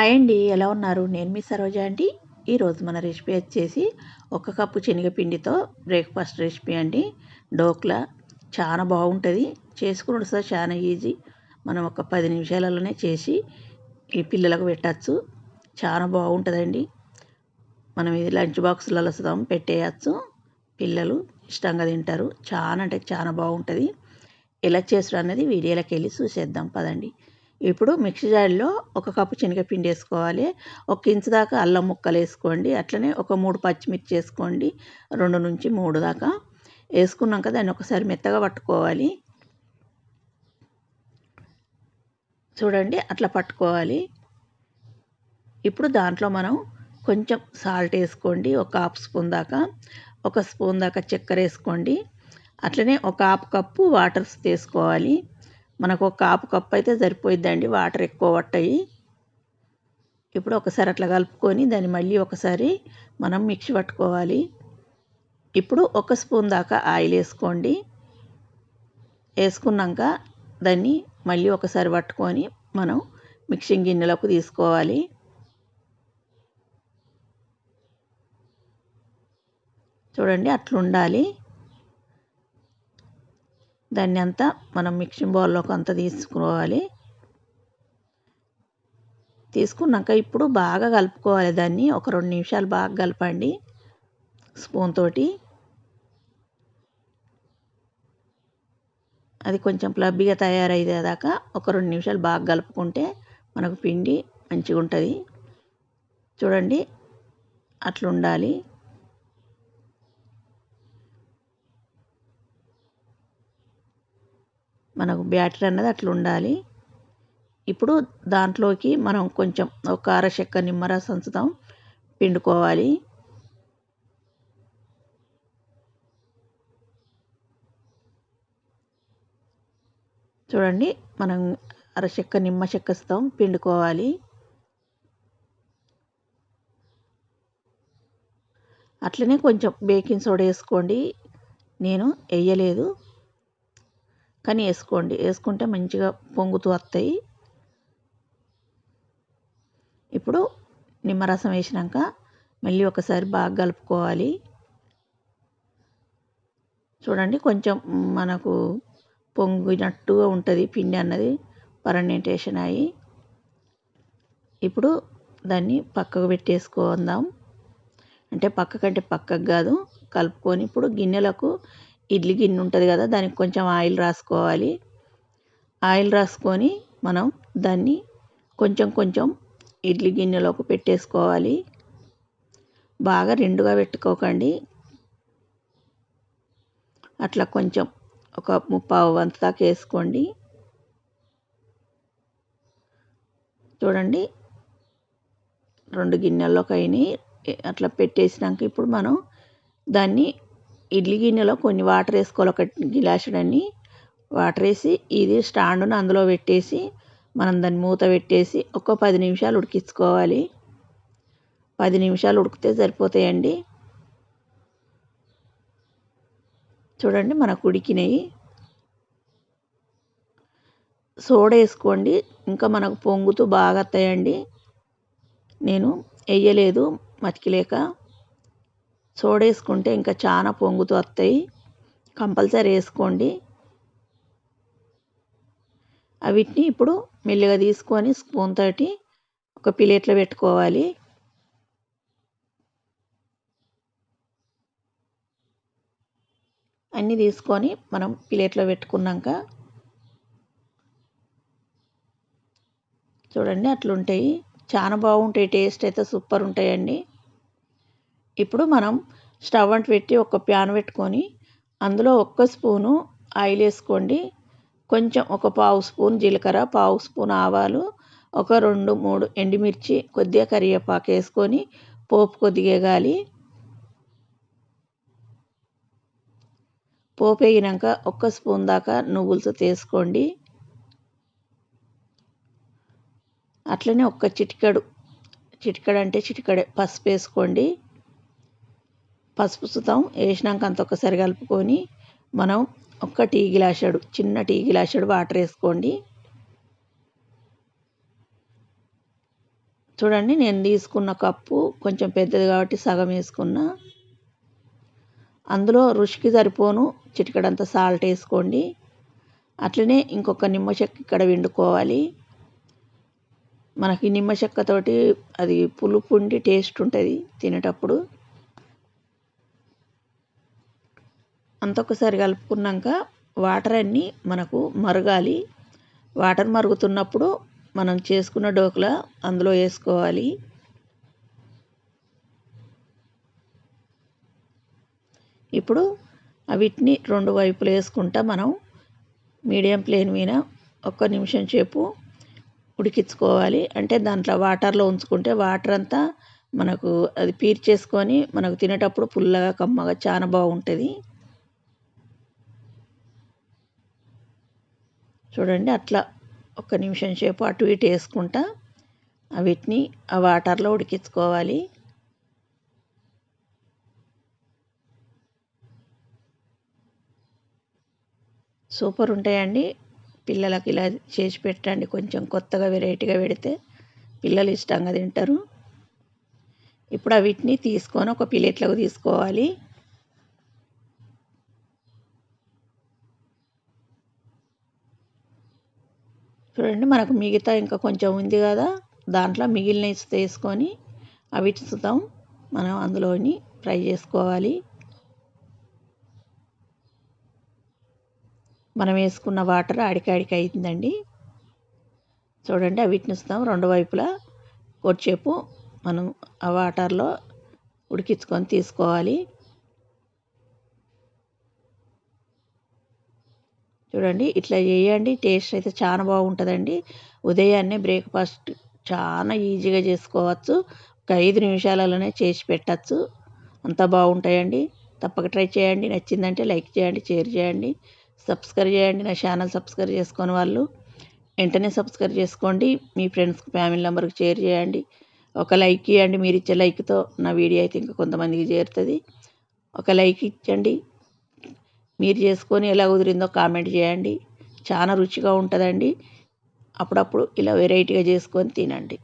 Hi అండి ఎలా ఉన్నారు? నేను మీ సరోజ అండి. ఈరోజు మన రెసిపీ వచ్చేసి ఒక కప్పు శనగపిండితో బ్రేక్ఫాస్ట్ రెసిపీ అండి. డోక్లా చాలా బాగుంటుంది. చేసుకుని సార్ చాలా ఈజీ మనం ఒక పది నిమిషాలలోనే చేసి ఈ పిల్లలకు పెట్టచ్చు. చాలా బాగుంటుందండి. మనం ఇది లంచ్ బాక్స్లలో సదాం పెట్టేయచ్చు. పిల్లలు ఇష్టంగా తింటారు. చాలా అంటే చాలా బాగుంటుంది. ఎలా చేస్తారు అనేది వీడియోలోకి వెళ్ళి చూసేద్దాం పదండి. ఇప్పుడు మిక్సీ జాడీలో ఒక కప్పు శనగపిండి వేసుకోవాలి. ఒక ఇంచు దాకా అల్లం ముక్కలు వేసుకోండి. అట్లనే ఒక మూడు పచ్చిమిర్చి వేసుకోండి. రెండు నుంచి మూడు దాకా వేసుకున్నాక దాన్ని ఒకసారి మెత్తగా పట్టుకోవాలి. చూడండి అట్లా పట్టుకోవాలి. ఇప్పుడు దాంట్లో మనం కొంచెం సాల్ట్ వేసుకోండి. ఒక హాఫ్ స్పూన్ దాకా ఒక స్పూన్ దాకా చక్కెర వేసుకోండి. అట్లనే ఒక హాఫ్ కప్పు వాటర్ తీసుకోవాలి మనకు ఒక కాపు కప్పు అయితే సరిపోయిద్దండి వాటర్ ఎక్కువ పట్టాయి. ఇప్పుడు ఒకసారి అట్లా కలుపుకొని దాన్ని మళ్ళీ ఒకసారి మనం మిక్సీ పట్టుకోవాలి. ఇప్పుడు ఒక స్పూన్ దాకా ఆయిల్ వేసుకోండి. వేసుకున్నాక దాన్ని మళ్ళీ ఒకసారి పట్టుకొని మనం మిక్సింగ్ గిన్నెలకు తీసుకోవాలి. చూడండి అట్లుండాలి. దాన్ని అంతా మనం మిక్సింగ్ బౌల్లోకి అంతా తీసుకోవాలి. తీసుకున్నాక ఇప్పుడు బాగా కలుపుకోవాలి దాన్ని. ఒక రెండు నిమిషాలు బాగా కలపండి స్పూన్ తోటి. అది కొంచెం ప్లబ్బిగా తయారయ్యేదాకా ఒక రెండు నిమిషాలు బాగా కలుపుకుంటే మనకు పిండి మంచిగా ఉంటుంది చూడండి అట్లా ఉండాలి మనకు బ్యాటర్ అన్నది అట్లా ఉండాలి. ఇప్పుడు దాంట్లోకి మనం కొంచెం ఒక అర చెక్క నిమ్మరసం సంచుతాం పిండుకోవాలి. చూడండి మనం అర చెక్క నిమ్మ చెక్కస్తాం పిండుకోవాలి. అట్లనే కొంచెం బేకింగ్ సోడా వేసుకోండి. నేను వేయలేదు. కానీ వేసుకోండి. వేసుకుంటే మంచిగా పొంగుతూ వస్తాయి. ఇప్పుడు నిమ్మరసం వేసినాక మళ్ళీ ఒకసారి బాగా కలుపుకోవాలి. చూడండి కొంచెం మనకు పొంగినట్టుగా ఉంటుంది పిండి అన్నది. పరనెంటేషన్ అయ్యి ఇప్పుడు దాన్ని పక్కకు పెట్టేసుకుందాం. అంటే పక్కకంటే పక్కకు కాదు కలుపుకొని ఇప్పుడు గిన్నెలకు ఇడ్లీ గిన్నె ఉంటుంది కదా దానికి కొంచెం ఆయిల్ రాసుకోవాలి. ఆయిల్ రాసుకొని మనం దాన్ని కొంచెం కొంచెం ఇడ్లీ గిన్నెలోకి పెట్టేసుకోవాలి. బాగా రెండుగా పెట్టుకోకండి. అట్లా కొంచెం ఒక ముప్పావు వంత దాకా వేసుకోండి. చూడండి రెండు గిన్నెల్లోకి అయినాయి. అట్లా పెట్టేసినాక ఇప్పుడు మనం దాన్ని ఇడ్లీ గిన్నెలో కొన్ని వాటర్ వేసుకోవాలి. ఒక గిలాసుడని వాటర్ వేసి ఇది స్టాండ్ను అందులో పెట్టేసి మనం దాన్ని మూత పెట్టేసి ఒక పది నిమిషాలు ఉడికించుకోవాలి. పది నిమిషాలు ఉడికితే సరిపోతాయండి. చూడండి మనకు ఉడికినాయి. సోడా వేసుకోండి. ఇంకా మనకు పొంగుతూ బాగా వస్తాయండి నేను వేయలేదు మతికిలేక. సోడేసుకుంటే ఇంకా చాలా పొంగుతూ వస్తాయి. కంపల్సరీ వేసుకోండి. వీటిని ఇప్పుడు మెల్లిగా తీసుకొని స్పూన్ తోటి ఒక ప్లేట్లో పెట్టుకోవాలి. అన్నీ తీసుకొని మనం ప్లేట్లో పెట్టుకున్నాక చూడండి అట్లుంటాయి. చాలా బాగుంటాయి. టేస్ట్ అయితే సూపర్ ఉంటాయండి. ఇప్పుడు మనం స్టవ్ అంటు పెట్టి ఒక ప్యాన్ పెట్టుకొని అందులో ఒక్క స్పూను ఆయిల్ వేసుకోండి. కొంచెం ఒక పావు స్పూన్ జీలకర్ర పావు స్పూన్ ఆవాలు ఒక రెండు మూడు ఎండుమిర్చి కొద్దిగా కరివేపాకు వేసుకొని పోపు కొద్దిగా వేగాలి పోపు వేగినాక ఒక్క స్పూన్ దాకా నువ్వులతో తీసుకోండి. అట్లనే ఒక్క చిటికడు చిటికడు అంటే చిటికడే పసుపు వేసుకోండి. పసుపు సుతం వేసినాక అంత ఒకసారి కలుపుకొని మనం ఒక్క టీ గ్లాసుడు చిన్న టీ గ్లాసుడు వాటర్ వేసుకోండి. చూడండి నేను తీసుకున్న కప్పు కొంచెం పెద్దది కాబట్టి సగం వేసుకున్నా. అందులో రుచికి సరిపోను చిటికడంత సాల్ట్ వేసుకోండి. అట్లనే ఇంకొక నిమ్మ చెక్క ఇక్కడ వండుకోవాలి. మనకి నిమ్మ చెక్కతోటి అది పులుపు ఉండి టేస్ట్ ఉంటుంది తినేటప్పుడు. అంత ఒకసారి కలుపుకున్నాక వాటర్ అన్నీ మనకు మరగాలి. వాటర్ మరుగుతున్నప్పుడు మనం చేసుకున్న డోకులా అందులో వేసుకోవాలి. ఇప్పుడు వీటిని రెండు వైపులు వేసుకుంటా మనం మీడియం ప్లేన్ మీద ఒక్క నిమిషం సేపు ఉడికించుకోవాలి. అంటే దాంట్లో వాటర్లో ఉంచుకుంటే వాటర్ అంతా మనకు అది పీర్చేసుకొని మనకు తినేటప్పుడు పుల్లగా కమ్మగా చాలా బాగుంటుంది. చూడండి అట్లా ఒక్క నిమిషం సేపు అటు ఇటు వేసుకుంటా వీటిని ఆ వాటర్లో ఉడికించుకోవాలి. సూపర్ ఉంటాయండి. పిల్లలకి ఇలా చేసి పెట్టండి కొంచెం కొత్తగా వెరైటీగా పెడితే పిల్లలు ఇష్టంగా తింటారు. ఇప్పుడు వీటిని తీసుకొని ఒక ప్లేట్లోకి తీసుకోవాలి. చూడండి మనకు మిగతా ఇంకా కొంచెం ఉంది కదా. దాంట్లో మిగిలిన తీసుకొని అవి ఇస్తాం మనం అందులోని ఫ్రై చేసుకోవాలి. మనం వేసుకున్న వాటర్ అడికాడికి అయిందండి. చూడండి అవి ఇస్తాం రెండు వైపులా. కొద్దిసేపు మనం ఆ వాటర్లో ఉడికించుకొని తీసుకోవాలి. చూడండి ఇట్లా చేయండి టేస్ట్ అయితే చాలా బాగుంటుందండి. ఉదయాన్నే బ్రేక్ఫాస్ట్ చాలా ఈజీగా చేసుకోవచ్చు. ఒక ఐదు నిమిషాలలోనే చేసి పెట్టచ్చు. అంత బాగుంటాయండి. తప్పక ట్రై చేయండి. నచ్చిందంటే లైక్ చేయండి షేర్ చేయండి. సబ్స్క్రైబ్ చేయండి. నా ఛానల్ సబ్స్క్రైబ్ చేసుకొని వాళ్ళు వెంటనే సబ్స్క్రైబ్ చేసుకోండి. మీ ఫ్రెండ్స్కి ఫ్యామిలీ మెంబర్కి షేర్ చేయండి. ఒక లైక్ ఇవ్వండి. మీరు ఇచ్చే లైక్తో నా వీడియో అయితే ఇంకా కొంతమందికి చేరుతుంది. ఒక లైక్ ఇచ్చండి. మీరు చేసుకొని ఎలా కుదిరిందో కామెంట్ చేయండి. చాలా రుచిగా ఉంటుందండి. అప్పుడప్పుడు ఇలా వెరైటీగా చేసుకొని తినండి.